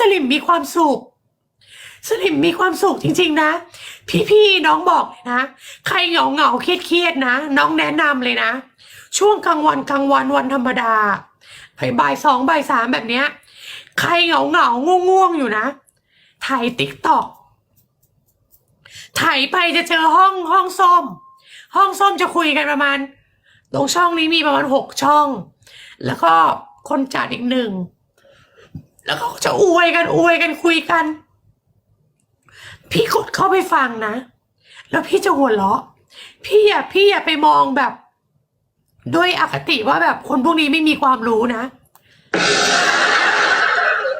สลิมมีความสุข สลิมมีความสุขจริง ๆ นะ พี่ๆน้องบอกเลยนะ ใครเหงาเหงาเครียดเครียดๆนะ น้องแนะนำเลยนะ ช่วงกลางวันกลางวันวันธรรมดาบ่ายสองบ่ายสามแบบเนี้ย ใครเหงาเหงาง่วงง่วงๆอยู่นะถ่ายติ๊กตอกถ่ายไปจะเจอห้องห้องส้ม ห้องส้มจะคุยกันประมาณ ตรงช่องนี้มีประมาณหกช่อง แล้วก็คนจัดอีกหนึ่ง แล้วเขาก็จะอวยกันอวยกันคุยกัน พี่กดเข้าไปฟังนะ แล้วพี่จะหัวเราะ พี่อย่าพี่อย่าไปมองแบบ ด้วยอคติว่าแบบคนพวกนี้ไม่มีความรู้นะ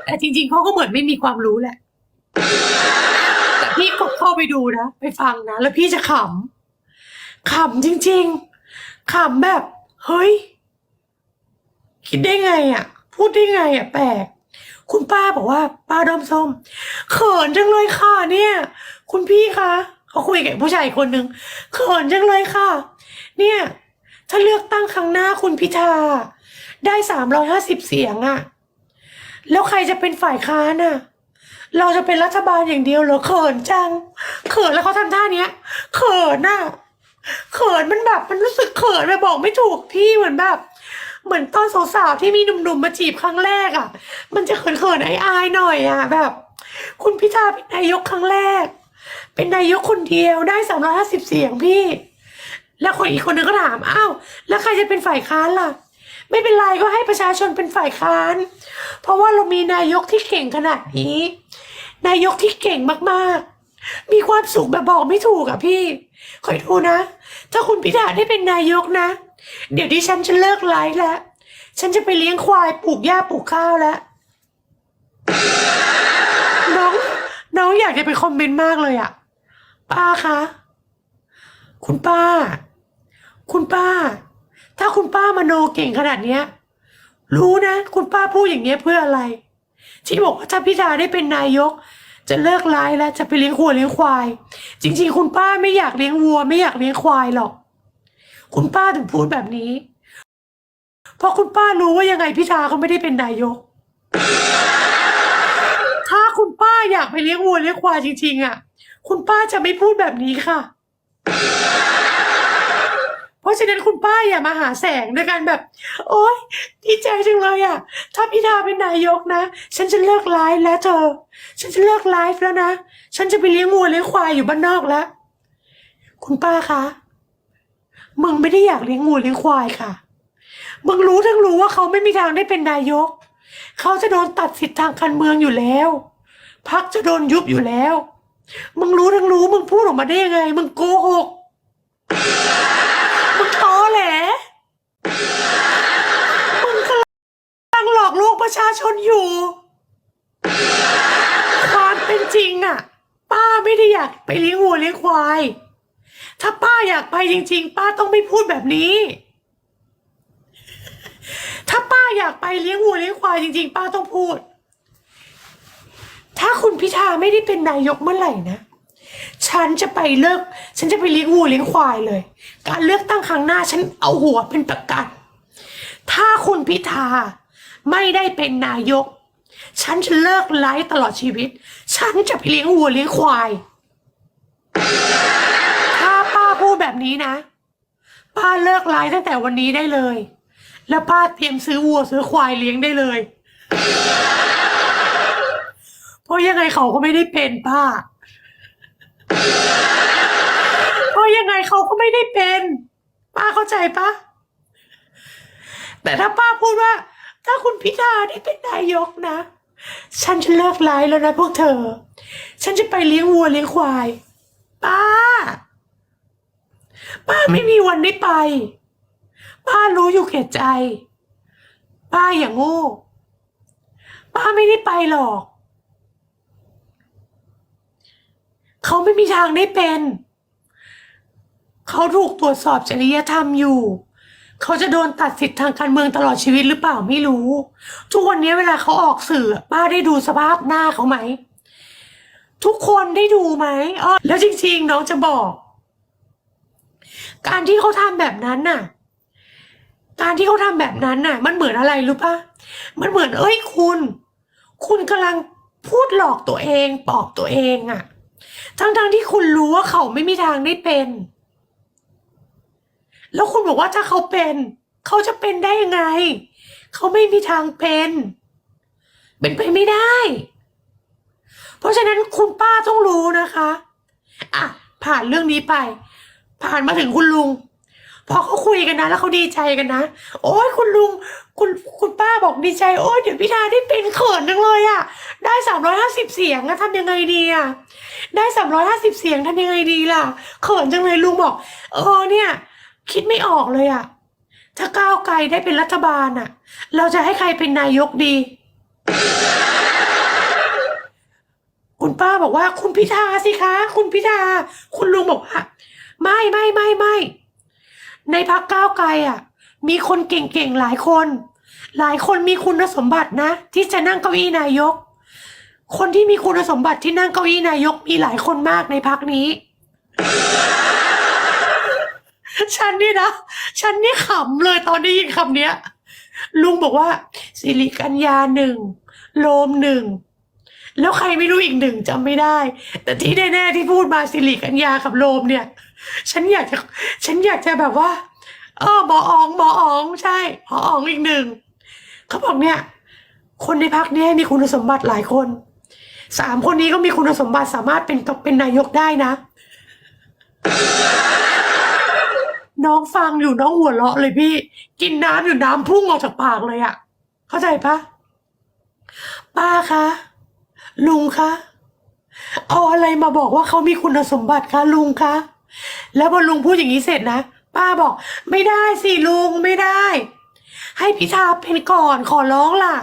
แต่จริง ๆเขาก็เหมือนไม่มีความรู้แหละ แต่พี่กดเข้าไปดูนะ ไปฟังนะ แล้วพี่จะขำขำจริง ๆขำแบบ เฮ้ย คิดได้ไงอะ พูดได้ไงอะแปลก คุณป้าบอกว่า ป้าดอมส้มเขินจังเลยค่ะ เนี่ย คุณพี่คะเขาคุยกับผู้ชายอีกคนนึงเขินจังเลยค่ะ เนี่ย ถ้าเลือกตั้งครั้งหน้าคุณพิธา ได้สามร้อยห้าสิบเสียงอะแล้วใครจะเป็นฝ่ายค้านอะเราจะเป็นรัฐบาลอย่างเดียวเหรอเขินจัง เขินแล้วเขาทำท่าเนี้ย เขินน่ะเขินมันแบบมันรู้สึกเขินแบบบอกไม่ถูกพี่เหมือนแบบ เหมือนตอนสาวๆที่มีหนุ่มๆมาจีบครั้งแรกอะมันจะเขินๆอายๆหน่อยอะแบบ คุณพิธาเป็นนายกครั้งแรก เป็นนายกคนเดียวได้สามร้อยห้าสิบเสียงพี่ แล้วคนอีกคนนึงก็ถามอ้าวแล้วใครจะเป็นฝ่ายค้านล่ะ ไม่เป็นไรก็ให้ประชาชนเป็นฝ่ายค้าน เพราะว่าเรามีนายกที่เก่งขนาดนี้ นายกที่เก่งมากๆมีความสุขแบบบอกไม่ถูกอะพี่ คอยดูนะ ถ้าคุณพิธาได้เป็นนายกนะ เดี๋ยวดิฉันจะเลิกไลฟ์แล้ว ฉันจะไปเลี้ยงควายปลูกหญ้าปลูกข้าวแล้ว น้อง น้องอยากจะไปคอมเมนต์มากเลยอะป้าคะ คุณป้า คุณป้า ถ้าคุณป้ามโนเก่งขนาดเนี้ย รู้นะ คุณป้าพูดอย่างเงี้ยเพื่ออะไร ที่บอกว่าถ้าพิธาได้เป็นนายก จะเลิกไลฟ์แล้วจะไปเลี้ยงวัวเลี้ยงควาย จริง ๆ คุณป้าไม่อยากเลี้ยงวัว ไม่อยากเลี้ยงควายหรอก คุณป้าถึงพูดแบบนี้ เพราะคุณป้ารู้ว่ายังไงพิธาเขาไม่ได้เป็นนายก ถ้าคุณป้าอยากไปเลี้ยงวัวเลี้ยงควายจริงๆอะ คุณป้าจะไม่พูดแบบนี้ค่ะ เพราะฉะนั้นคุณป้าอย่ามาหาแสงด้วยกันแบบ โอ๊ยดีใจจังเลยอะ ถ้าพิธาเป็นนายกนะ ฉันจะเลิกไลฟ์แล้วเธอ ฉันจะเลิกไลฟ์แล้วนะ ฉันจะไปเลี้ยงวัวเลี้ยงควายอยู่บ้านนอกแล้ว คุณป้าคะ มึงไม่ได้อยากเลี้ยงวัวเลี้ยงควายค่ะ มึงรู้ทั้งรู้ว่าเขาไม่มีทางได้เป็นนายก เขาจะโดนตัดสิทธิ์ทางการเมืองอยู่แล้วพักจะโดนยุบอยู่แล้ว มึงรู้ทั้งรู้มึงพูดออกมาได้ยังไง มึงโกหก มึงตอแหล มึงกำลังหลอกลวงประชาชนอยู่ ความเป็นจริงอะป้าไม่ได้อยากไปเลี้ยงวัวเลี้ยงควาย ถ้าป้าอยากไปจริง ๆ ป้าต้องไม่พูดแบบนี้ ถ้าป้าอยากไปเลี้ยงวัวเลี้ยงควายจริง ๆ ป้าต้องพูด ถ้าคุณพิธาไม่ได้เป็นนายกเมื่อไหร่นะฉันจะไปเลิก ฉันจะไปเลี้ยงวัวเลี้ยงควายเลย การเลือกตั้งครั้งหน้าฉันเอาหัวเป็นประกัน ถ้าคุณพิธาไม่ได้เป็นนายก ฉันจะเลิกไลฟ์ตลอดชีวิต ฉันจะไปเลี้ยงวัวเลี้ยงควาย นี้นะ ป้าเลิกไลฟ์ตั้งแต่วันนี้ได้เลย แล้วป้าเตรียมซื้อวัวซื้อควายเลี้ยงได้เลย เพราะยังไงเขาก็ไม่ได้เป็นป้า เพราะยังไงเขาก็ไม่ได้เป็น ป้าเข้าใจปะแต่ถ้าป้าพูดว่า ถ้าคุณพิธาได้เป็นนายกนะ ฉันจะเลิกไลฟ์แล้วนะพวกเธอ ฉันจะไปเลี้ยงวัวเลี้ยงควาย ป้า ป้าไม่มีวันได้ไป ป้ารู้อยู่แก่ใจ ป้าอย่างโง่ ป้าไม่ได้ไปหรอก เขาไม่มีทางได้เป็น เขาถูกตรวจสอบจริยธรรมอยู่ เขาจะโดนตัดสิทธิ์ทางการเมืองตลอดชีวิตหรือเปล่าไม่รู้ ทุกวันนี้เวลาเขาออกสื่อ ป้าได้ดูสภาพหน้าเขาไหม ทุกคนได้ดูไหมอ๋อแล้วจริงๆน้องจะบอก การที่เขาทำแบบนั้นน่ะ การที่เขาทำแบบนั้นน่ะ มันเหมือนอะไรรู้ปะมันเหมือนเอ้ยคุณ คุณกำลังพูดหลอกตัวเองปอบตัวเองอะทั้งๆที่คุณรู้ว่าเขาไม่มีทางได้เป็น แล้วคุณบอกว่าถ้าเขาเป็น เขาจะเป็นได้ยังไง เขาไม่มีทางเป็น เป็นไปไม่ได้ เพราะฉะนั้นคุณป้าต้องรู้นะคะ อะ ผ่านเรื่องนี้ไป ผ่านมาถึงคุณลุง พอเขาคุยกันนะ แล้วเขาดีใจกันนะ โอ้ยคุณลุง คุณคุณป้าบอกดีใจ โอ้ยเดี๋ยวพิธาได้เป็นเขินจังเลยอะได้สามร้อยห้าสิบเสียงอะทำยังไงดีอะได้สามร้อยห้าสิบเสียงทำยังไงดีล่ะ เขินจังเลยลุงบอก เออเนี่ย คิดไม่ออกเลยอะถ้าก้าวไกลได้เป็นรัฐบาลอะเราจะให้ใครเป็นนายกดีคุณป้าบอกว่าคุณพิธาสิคะ คุณพิธา คุณลุงบอกว่า ไม่ไม่ไม่ไม่ในพักก้าวไกลอะ มีคนเก่งๆหลายคน หลายคนมีคุณสมบัตินะ ที่จะนั่งเก้าอี้นายก คนที่มีคุณสมบัติที่นั่งเก้าอี้นายกมีหลายคนมากในพักนี้ ฉันนี่นะ ฉันนี่ขำเลยตอนได้ยินคำเนี้ย ลุงบอกว่า สิริกัญญาหนึ่งโลมหนึ่ง แล้วใครไม่รู้อีกหนึ่งจำไม่ได้ แต่ที่แน่ๆที่พูดมาสิริกัญญากับโลมเนี่ย ฉันอยากจะ ฉันอยากจะแบบว่า เออหมออองหมออองใช่หมออองอีกหนึ่งเขาบอกเนี่ย คนในพักนี้มีคุณสมบัติหลายคนสามคนนี้ก็มีคุณสมบัติสามารถเป็นเป็นนายกได้นะ น้องฟังอยู่น้องหัวเราะเลยพี่ กินน้ำอยู่น้ำพุ่งออกจากปากเลยอะ เข้าใจปะป้าคะ ลุงคะเอาอะไรมาบอกว่าเขามีคุณสมบัติคะลุงคะแล้วพอลุงพูดอย่างนี้เสร็จนะป้าบอก ไม่ได้สิลุงไม่ได้ ให้พิธาเป็นก่อนขอร้องล่ะ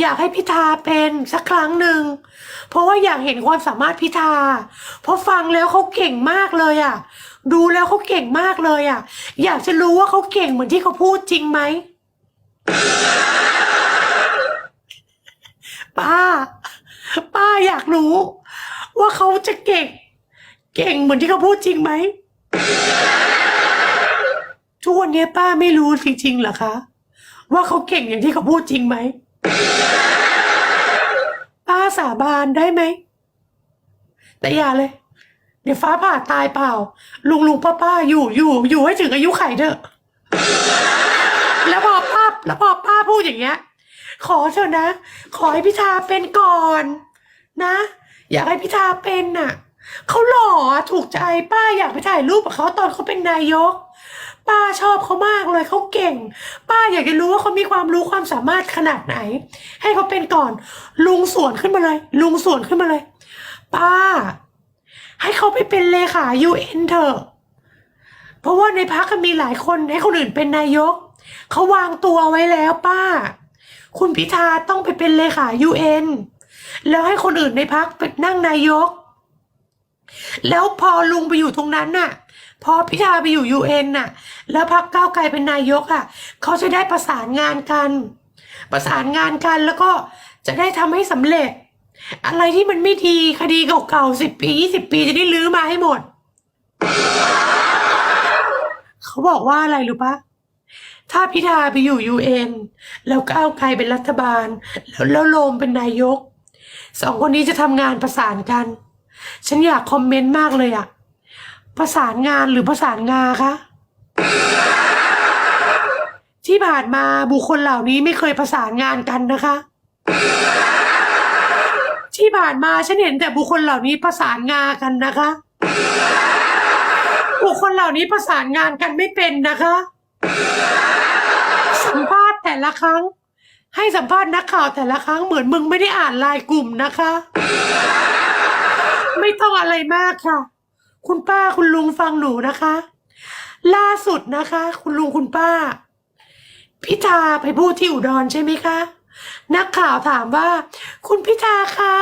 อยากให้พิธาเป็นสักครั้งหนึ่งเพราะว่าอยากเห็นความสามารถพิธาเพราะฟังแล้วเขาเก่งมากเลยอะดูแล้วเขาเก่งมากเลยอะ อยากจะรู้ว่าเขาเก่งเหมือนที่เขาพูดจริงไหมป้า ป้าอยากรู้ ว่าเขาจะเก่ง เก่งเหมือนที่เขาพูดจริงไหมทุกวันนี้ป้าไม่รู้จริงๆเหรอคะ ว่าเขาเก่งอย่างที่เขาพูดจริงไหมป้าสาบานได้ไหม แต่อย่าเลย เดี๋ยวฟ้าผ่าตายเปล่า ลุงลุงป้าป้าอยู่อยู่อยู่ให้ถึงอายุไขเถอะ แล้วพอป้าแล้วพอป้าพูดอย่างเงี้ย ขอเถอะนะ ขอให้พิธาเป็นก่อน นะ อยากให้พิธาเป็นน่ะเขาหล่ออะถูกใจป้าอยากไปถ่ายรูปกับเขาตอนเขาเป็นนายก ป้าชอบเขามากเลยเขาเก่ง ป้าอยากจะรู้ว่าเขามีความรู้ความสามารถขนาดไหน ให้เขาเป็นก่อน ลุงสวนขึ้นมาเลย ลุงสวนขึ้นมาเลย ป้า ให้เขาไปเป็นเลขายูเอ็นเถอะเพราะว่าในพักมีหลายคนให้คนอื่นเป็นนายกเขาวางตัวไว้แล้วป้า คุณพิธาต้องไปเป็นเลขายูเอ็นแล้วให้คนอื่นในพักเป็นนั่งนายก แล้วพอลุงไปอยู่ตรงนั้นน่ะ พอพิธาไปอยู่ยูเอ็นน่ะ แล้วพักก้าวไกลเป็นนายกอะ เขาจะได้ประสานงานกัน ประสานงานกันแล้วก็จะได้ทำให้สำเร็จ อะไรที่มันไม่ดีคดีเก่าๆสิบปียี่สิบปีจะได้ลื้อมาให้หมด เขาบอกว่าอะไรรู้ปะ ถ้าพิธาไปอยู่ยูเอ็นแล้วก้าวไกลเป็นรัฐบาล แล้วแล้วโลมเป็นนายก สองคนนี้จะทำงานประสานกัน ฉันอยากคอมเมนต์มากเลยอะประสานงานหรือประสานงาคะที่ผ่านมาบุคคลเหล่านี้ไม่เคยประสานงานกันนะคะ ที่ผ่านมาฉันเห็นแต่บุคคลเหล่านี้ประสานงากันนะคะ บุคคลเหล่านี้ประสานงานกันไม่เป็นนะคะ สัมภาษณ์แต่ละครั้ง ให้สัมภาษณ์นักข่าวแต่ละครั้งเหมือนมึงไม่ได้อ่านลายกลุ่มนะคะ ไม่ต้องอะไรมากค่ะ คุณป้าคุณลุงฟังหนูนะคะ ล่าสุดนะคะ คุณลุงคุณป้า พิธาไปพูดที่อุดรใช่ไหมคะ นักข่าวถามว่า คุณพิธาคะ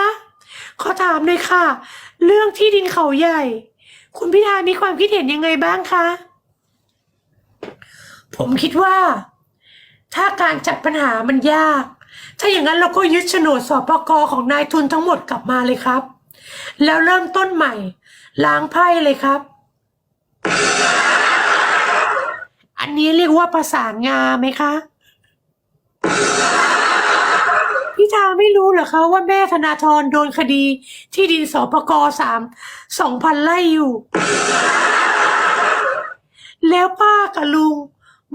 ขอถามหน่อยค่ะ เรื่องที่ดินเขาใหญ่ คุณพิธามีความคิดเห็นยังไงบ้างคะผมคิดว่า ถ้าการจัดปัญหามันยาก ถ้าอย่างนั้นเราก็ยึดโฉนดสปกของนายทุนทั้งหมดกลับมาเลยครับ แล้วเริ่มต้นใหม่ ล้างไพ่เลยครับ อันนี้เรียกว่าประสานงาไหมคะพิจาไม่รู้เหรอคะว่าแม่ธนาธรโดนคดี ที่ดินสปกสามสองพันไร่อยู่ แล้วป้ากับลุง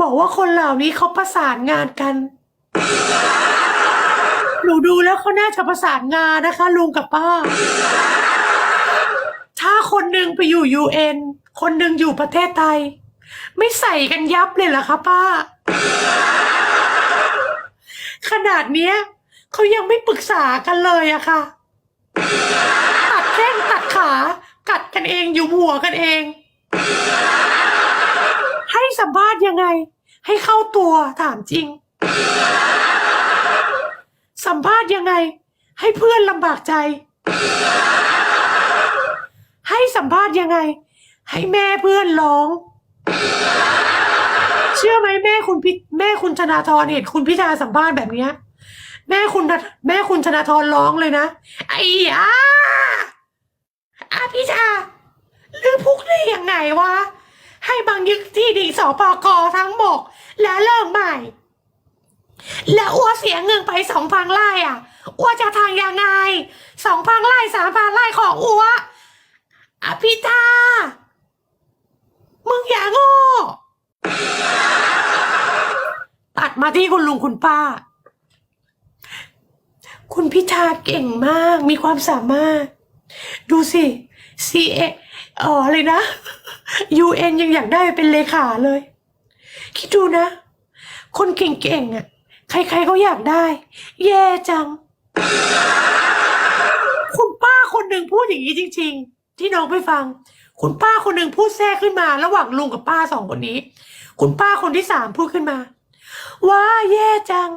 บอกว่าคนเหล่านี้เขาประสานงานกัน หนูดูแล้วเขาน่าจะประสานงานนะคะ ลุงกับป้า ถ้าคนหนึ่งไปอยู่ยูเอ็นคนหนึ่งอยู่ประเทศไทย ไม่ใส่กันยับเลยเหรอคะป้า ขนาดเนี้ยเขายังไม่ปรึกษากันเลยอะค่ะ ตัดแข้งตัดขา กัดกันเองอยู่หัวกันเอง สัมภาษณ์ยังไง ให้เข้าตัวถามจริง สัมภาษณ์ยังไง ให้เพื่อนลำบากใจ ให้สัมภาษณ์ยังไง ให้แม่เพื่อนร้อง เชื่อไหมแม่คุณพิแม่คุณธนาธรเห็นคุณพิธาสัมภาษณ์แบบเนี้ยแม่คุณธแม่คุณธนาธรร้องเลยนะไอ้อาอาพิธาหรือพุกได้ยังไงวะ ให้บางยึดที่ดินสปกทั้งหมดและเริ่มใหม่ แล้วอ้วเสียเงินไปสองพันไร่อะอ้วจะทางยังไงสองพันไร่สามพันไร่ของอ้วอภิตามึงอย่าโง่ตัดมาที่คุณลุงคุณป้า คุณพิธาเก่งมากมีความสามารถ ดูสิ C A เอออะไรนะ UN ยังอยากได้เป็นเลขาเลย คิดดูนะ คนเก่งๆอะ ใครๆก็อยากได้ แย่จัง คุณป้าคนหนึ่งพูดอย่างนี้จริง ๆ ที่น้องไปฟัง คุณป้าคนหนึ่งพูดแทรกขึ้นมา ระหว่างลุงกับป้าสองคนนี้ คุณป้าคนที่สามพูดขึ้นมา ว่าแย่จัง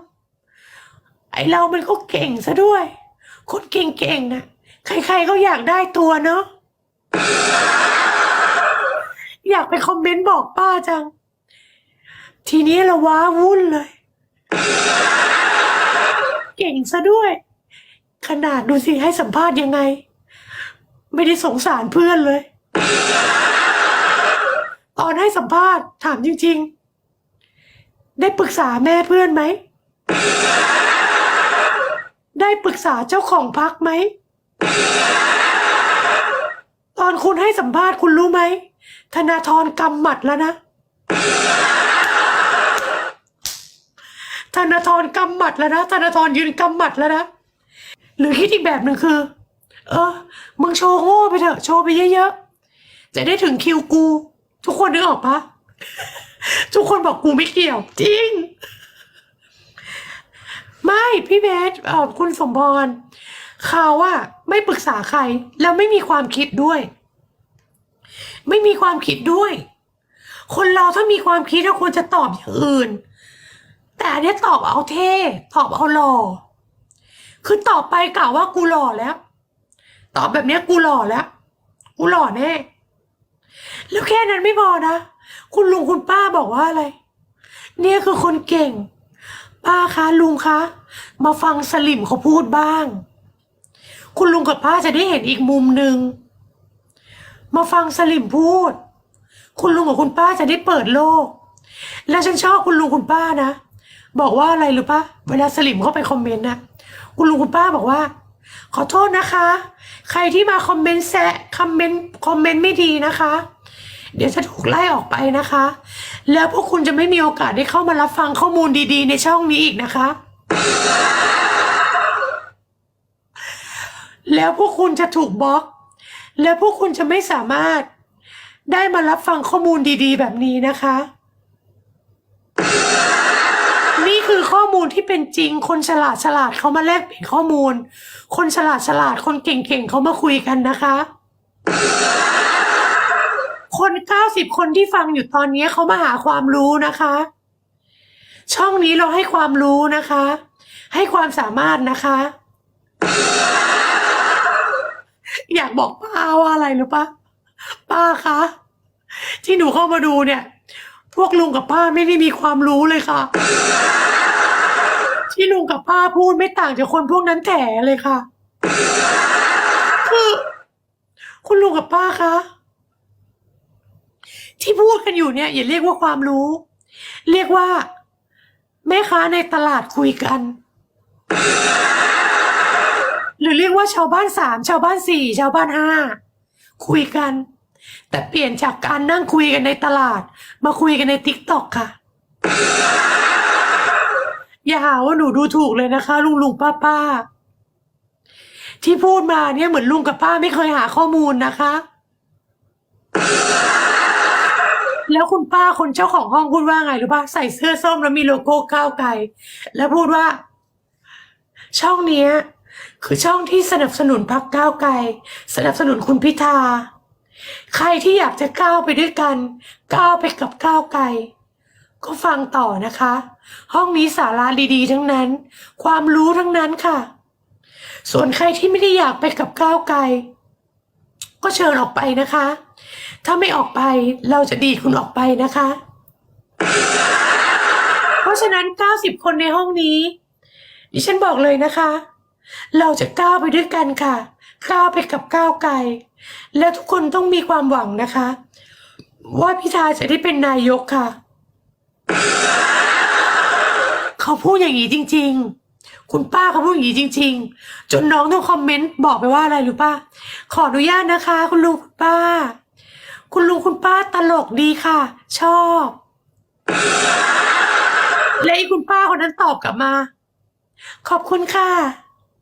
ไอเรามันก็เก่งซะด้วย คนเก่งๆนะใครๆก็อยากได้ตัวเนาะ อยากไปคอมเมนต์บอกป้าจัง ทีนี้เราว้าวุ่นเลย เก่งซะด้วย ขนาดดูสิให้สัมภาษณ์ยังไง ไม่ได้สงสารเพื่อนเลย ตอนให้สัมภาษณ์ถามจริง ๆ ได้ปรึกษาแม่เพื่อนไหม ได้ปรึกษาเจ้าของพักไหม ตอนคุณให้สัมภาษณ์คุณรู้ไหม ธนาธรกำหมัดแล้วนะ ธนาธรกำหมัดแล้วนะ ธนาธรยืนกำหมัดแล้วนะ หรือคิดอีกแบบหนึ่งคือ เออ มึงโชว์โง่ไปเถอะ โชว์ไปเยอะๆ จะได้ถึงคิวกู ทุกคนนึกออกปะทุกคนบอกกูไม่เกี่ยว จริง ไม่พี่เบสเออคุณสมพรเขาอะไม่ปรึกษาใคร แล้วไม่มีความคิดด้วย ไม่มีความคิดด้วย คนเราถ้ามีความคิดเราควรจะตอบอย่างอื่น แต่อันเนี้ยตอบเอาเท่ตอบเอาหล่อคือตอบไปกล่าวว่ากูหล่อแล้ว ตอบแบบเนี้ยกูหล่อแล้วกูหล่อแน่ แล้วแค่นั้นไม่พอนะ คุณลุงคุณป้าบอกว่าอะไร เนี่ยคือคนเก่ง ป้าคะลุงคะ มาฟังสลิมเขาพูดบ้าง คุณลุงกับป้าจะได้เห็นอีกมุมหนึ่ง มาฟังสลิมพูด คุณลุงกับคุณป้าจะได้เปิดโลก และฉันชอบคุณลุงคุณป้านะ บอกว่าอะไรหรือปะเวลาสลิมเข้าไปคอมเมนต์นะคุณลุงคุณป้าบอกว่า ขอโทษนะคะ ใครที่มาคอมเมนต์แซะคอมเมนต์คอมเมนต์ไม่ดีนะคะ เดี๋ยวจะถูกไล่ออกไปนะคะ แล้วพวกคุณจะไม่มีโอกาสได้เข้ามารับฟังข้อมูลดีๆ ในช่องนี้อีกนะคะ แล้วพวกคุณจะถูกบล็อก แล้วพวกคุณจะไม่สามารถได้มารับฟังข้อมูลดีๆ แบบนี้นะคะ นี่คือข้อมูลที่เป็นจริง คนฉลาดฉลาดเขามาแลกเปลี่ยนข้อมูล คนฉลาดฉลาดคนเก่งๆเขามาคุยกันนะคะ คนเก้าสิบคนที่ฟังอยู่ตอนนี้เขามาหาความรู้นะคะ ช่องนี้เราให้ความรู้นะคะ ให้ความสามารถนะคะ อยากบอกป้าว่าอะไรหรือปะป้าคะ ที่หนูเข้ามาดูเนี่ย พวกลุงกับป้าไม่ได้มีความรู้เลยค่ะ ที่ลุงกับป้าพูดไม่ต่างจากคนพวกนั้นแถเลยค่ะ คือ คุณลุงกับป้าคะ ที่พูดกันอยู่เนี่ย อย่าเรียกว่าความรู้ เรียกว่า แม่ค้าในตลาดคุยกัน หรือเรียกว่าชาวบ้านสามชาวบ้านสี่ชาวบ้านห้าคุยกัน แต่เปลี่ยนจากการนั่งคุยกันในตลาด มาคุยกันในติ๊กตอกค่ะ อย่าหาว่าหนูดูถูกเลยนะคะ ลุงลุงป้าป้าที่พูดมาเนี่ยเหมือนลุงกับป้าไม่เคยหาข้อมูลนะคะ แล้วคุณป้าคนเจ้าของห้องพูดว่าไงรู้ป่ะใส่เสื้อส้มแล้วมีโลโก้ก้าวไกล แล้วพูดว่า ช่องเนี้ย คือช่องที่สนับสนุนพรรคก้าวไกล สนับสนุนคุณพิธา ใครที่อยากจะก้าวไปด้วยกัน ก้าวไปกับก้าวไกล ก็ฟังต่อนะคะ ห้องนี้สาระดีๆ ทั้งนั้น ความรู้ทั้งนั้นค่ะ ส่วนใครที่ไม่ได้อยากไปกับก้าวไกล ก็เชิญออกไปนะคะ ถ้าไม่ออกไปเราจะดีคุณออกไปนะคะ เพราะฉะนั้น 90 คนในห้องนี้ดิฉันบอกเลยนะคะ เราจะก้าวไปด้วยกันค่ะ ก้าวไปกับก้าวไกล และทุกคนต้องมีความหวังนะคะ ว่าพิธาจะได้เป็นนายกค่ะ เขาพูดอย่างนี้จริง ๆ คุณป้าเขาพูดอย่างนี้จริง ๆ จนน้องต้องคอมเมนต์บอกไปว่าอะไรรู้ป่ะขออนุญาตนะคะ คุณลุงคุณป้า คุณลุงคุณป้าตลกดีค่ะ ชอบและอ้คุณป้าคนนั้นตอบกลับมา ขอบคุณค่ะ